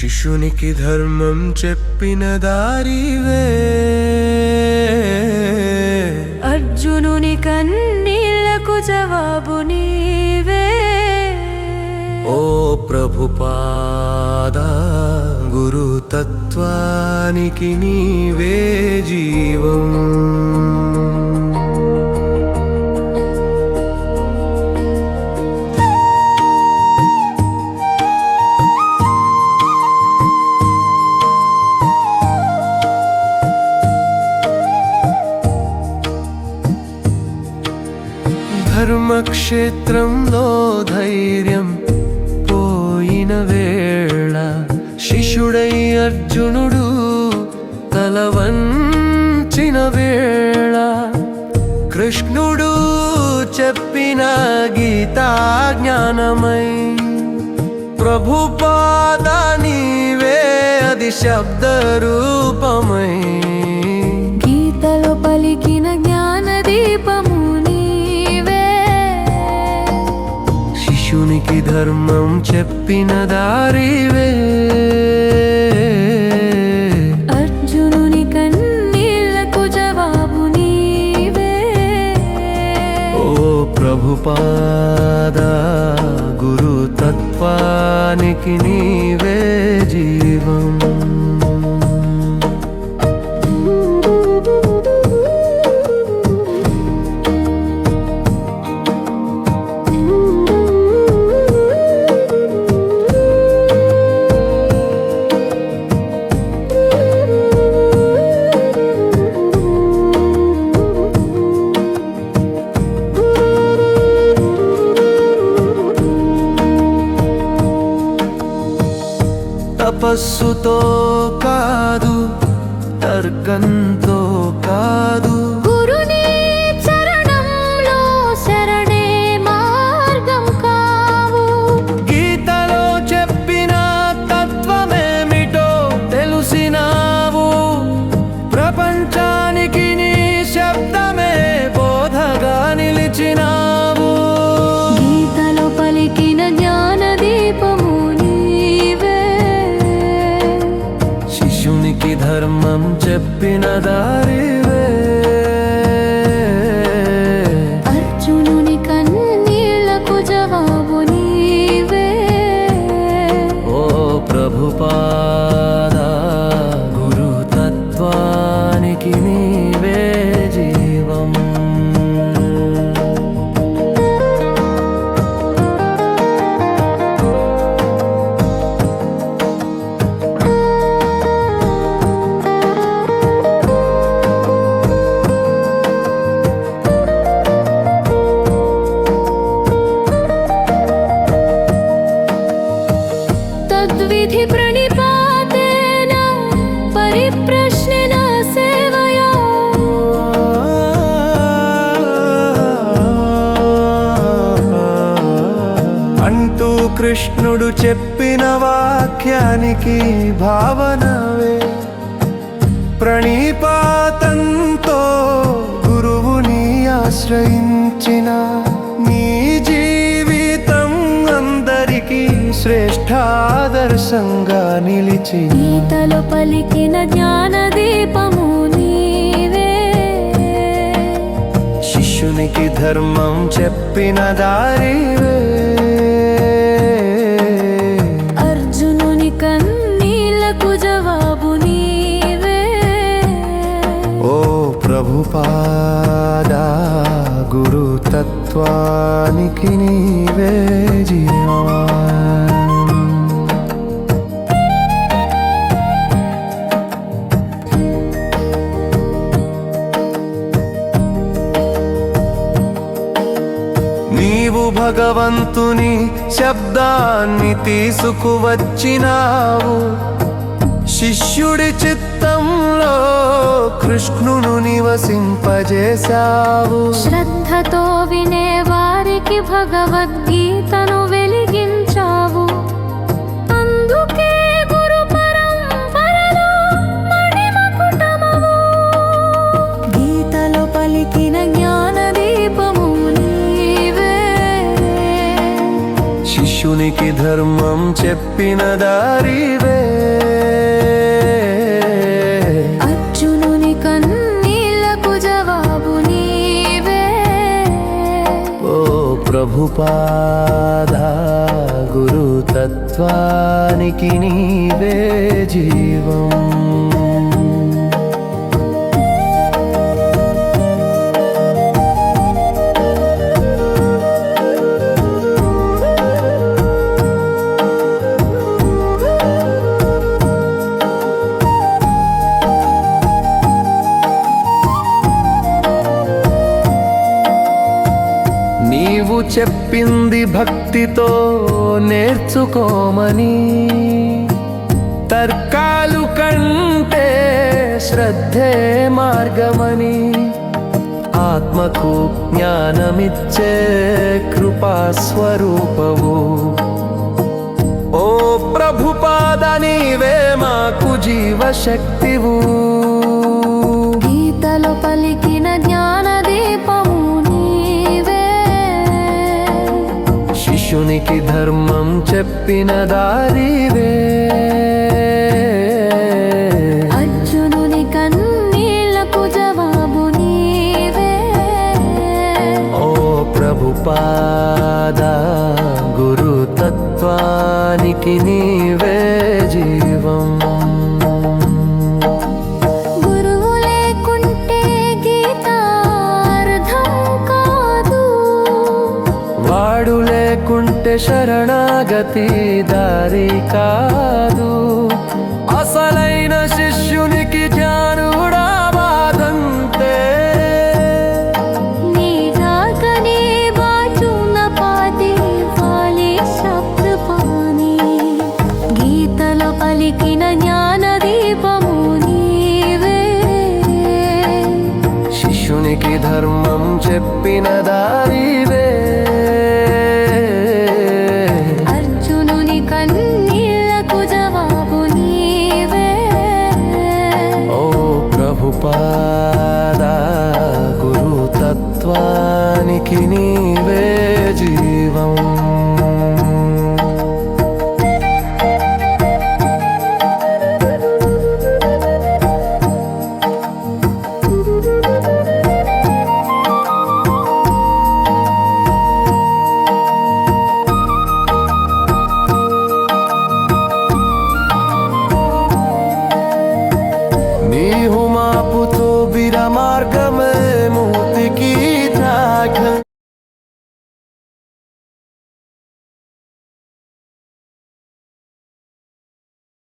శిష్యునికి ధర్మం చెప్పిన దారివే. అర్జునుని కన్నీళ్ళకు జవాబు నీవే. ఓ ప్రభుపాద గురు తత్వానికి నీవే జీవం. క్షేత్రంలో ధైర్యం పోయిన వేళ శిష్యుడై అర్జునుడు తల వంచిన వేళ కృష్ణుడు చెప్పిన గీతా జ్ఞానమై ప్రభుపాద నీవే అది శబ్ద రూప ధర్మం చెప్పిన దారివే. అర్జునుని కన్నీళ్ళకు జవాబు నీవే. ఓ ప్రభుపాద గురు తత్వానికి నీవే మనస్సుతో కాదు తర్కంతో చెప్పిన కృష్ణుడు చెప్పిన వాక్యానికి భావనవే. ప్రణిపాతంతో గురువుని ఆశ్రయించిన నీ జీవితం అందరికీ శ్రేష్టాదర్శంగా నిలిచి. గీతలో పలికిన జ్ఞాన దీపము నీవే. శిష్యునికి ధర్మం చెప్పిన దారివే. ప్రభుపాద గురు తత్వానికి నీవే జీవా. నీవు భగవంతుని శబ్దాన్ని తీసుకువచ్చినావు. శిష్యుడి చిత్తంలో కృష్ణును నివసింపజేశావు. శ్రద్ధతో వినే వారికి భగవద్గీతను వెలిగించావు. అందుకే గురు పరంపరలో గీతలో పలికిన జ్ఞాన దీపము నీవే. శిష్యునికి ధర్మం చెప్పిన దారివే. ఉపాధా గురుతత్వానికి నీవే జీవం. చెప్పింది భక్తితో నేర్చుకోమని. తర్కాలు కంటే శ్రద్ధే మార్గమని. ఆత్మకు జ్ఞానమిచ్చే కృపాస్వరూపవు ఓ ప్రభుపాద నీవే మాకు జీవశక్తివు. శిష్యునికి ధర్మం చెప్పిన దారివే. అర్జునుని కన్నీళ్ళకు జవాబు నీవే. ఓ ప్రభుపాద గురుతత్వానికి నీవే. శరణాగతి దారి కాదు. అసలైన శిష్యునికి జ్ఞానుడా బాధంతే నీ రాకనే బాచున పాది వాలి శబ్దపాని గీతలో పలికిన జ్ఞాన దీపము నీవే శిష్యునికి ధర్మం చెప్పిన దారివే ప్రభుపాద గురుతత్వానికి నీ